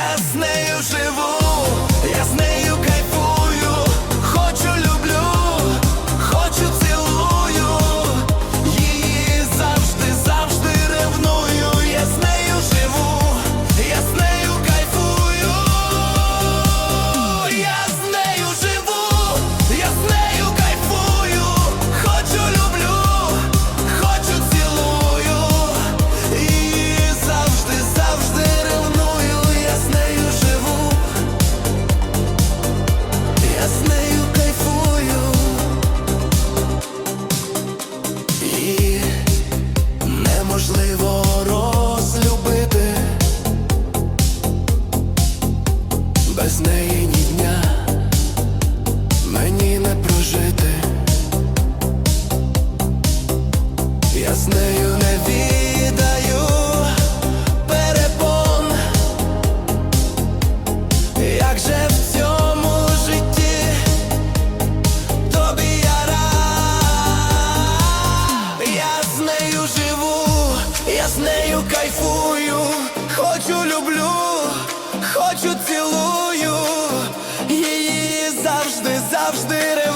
Я без неї ні дня мені не прожити. Я з нею не віддаю перепон, як же в цьому житті тобі я рад, я з нею живу, я з нею кайфую, хочу люблю, хочу цілую. loves did.